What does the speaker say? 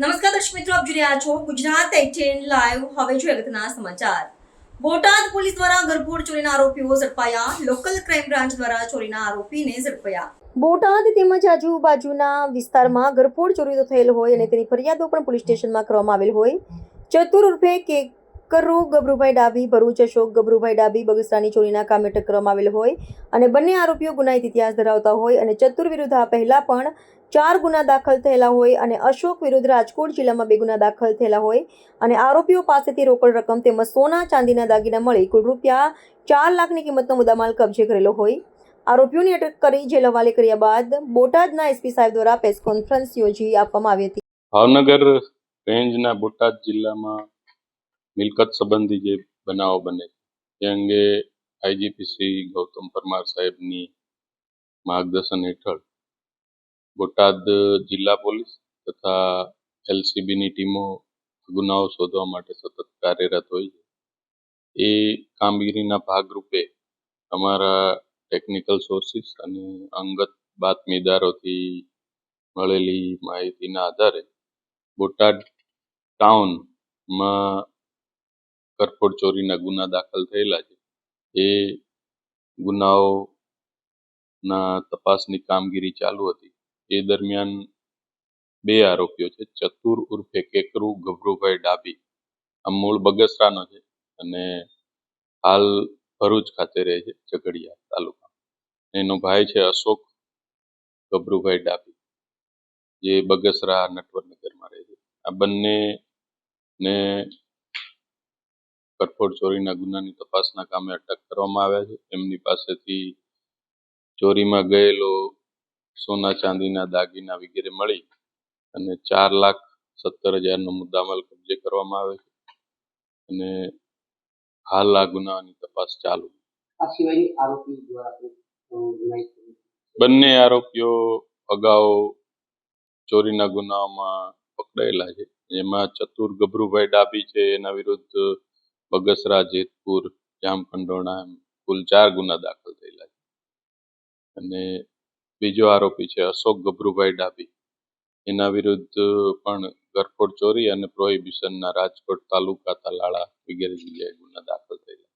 દર્શક મિત્રો, આપ જોઈ રહ્યા છો ગુજરાત એટીન લાઈવ. હવે જોઈએ અગત્યના સમાચાર. બોટાદ પોલીસ દ્વારા ગરફોડ ચોરીના આરોપીઓ ઝડપાયા. લોકલ ક્રાઇમ બ્રાન્ચ દ્વારા ચોરીના આરોપીને ઝડપાયા. બોટાદ તેમજ આજુબાજુના વિસ્તારમાં ગરફોડ ચોરી થયેલ હોય અને તેની ફરિયાદો પણ પોલીસ સ્ટેશનમાં કરવામાં આવેલ હોય. ચતુર ઉર્ફે કેકરુ ગબરુભાઈ ડાબી ભરૂચ અશોક, ગબરુભાઈ ડાબી બગસરાની ચોરીના કામે અટક કરવામાં આવેલ હોય અને બંને આરોપીઓ ગુનાહિત ઇતિહાસ ધરાવતા હોય અને ચતુર વિરુદ્ધ આ પહેલા પણ ચાર ગુના દાખલ થયેલા હોય અને અશોક વિરુદ્ધ રાજકોટ જિલ્લામાં બે ગુના દાખલ થયેલા હોય અને આરોપીઓ પાસેથી રોકડ રકમ તેમજ સોના, ચાંદીના દાગીના મળી કુલ રૂપિયા ચાર લાખની કિંમતનો મુદ્દામાલ કબજે કરેલો હોય. આરોપીઓની અટક કરી જેલ હવાલે કર્યા બાદ બોટાદના એસપી સાહેબ દ્વારા પ્રેસ કોન્ફરન્સ યોજી આપવામાં આવી હતી. ભાવનગર રેન્જના બોટાદ જિલ્લામાં મિલકત સંબંધી જે બનાવો બને, એ અંગે આઈજીપી શ્રી ગૌતમ પરમાર સાહેબની માર્ગદર્શન હેઠળ બોટાદ જિલ્લા પોલીસ તથા એલસીબીની ટીમો ગુનાઓ શોધવા માટે સતત કાર્યરત હોય છે. એ કામગીરીના ભાગરૂપે અમારા ટેકનિકલ સોર્સિસ અને અંગત બાતમીદારોથી મળેલી માહિતીના આધારે બોટાદ ટાઉનમાં કરફોડ ચોરીના ગુના દાખલ થયેલા છે. એ ગુનાઓના તપાસની કામગીરી ચાલુ હતી. એ દરમિયાન બે આરોપીઓ છે, ચતુર ઉર્ફે કેકરુ, ગભરુભાઈ ડાબી આ મૂળ બગસરાનો છે અને હાલ ભરૂચ ખાતે રહે છે, ઝઘડિયા તાલુકા એનો ભાઈ છે અશોક ગભરુભાઈ ડાબી જે બગસરા નટવરનગરમાં રહે છે. આ બંને ને કઠોળ ચોરીના ગુનાની તપાસના કામે અટક કરવામાં આવ્યા છે. એમની પાસેથી ચોરીમાં ગયેલો સોના ચાંદીના દાગીના વગેરે મળી અને ચાર લાખ સત્તર હજારનો મુદ્દામાલ કબજે કરવામાં આવે છે. અને હાલ આ ગુનાની તપાસ ચાલુ બંને આરોપીઓ અગાઉ ચોરીના ગુનાઓમાં પકડાયેલા છે. જેમાં ચતુર ગભરુભાઈ ડાબી છે એના વિરુદ્ધ બગસરા, જેતપુર જામખંડોરણા એમ કુલ ચાર ગુના દાખલ થયેલા છે. અને બીજો આરોપી છે અશોક ગભરુભાઈ ડાબી એના વિરુદ્ધ પણ ગરફોડ ચોરી અને પ્રોહિબિશનના રાજકોટ તાલુકા તાલાળા વગેરે જગ્યાએ ગુના દાખલ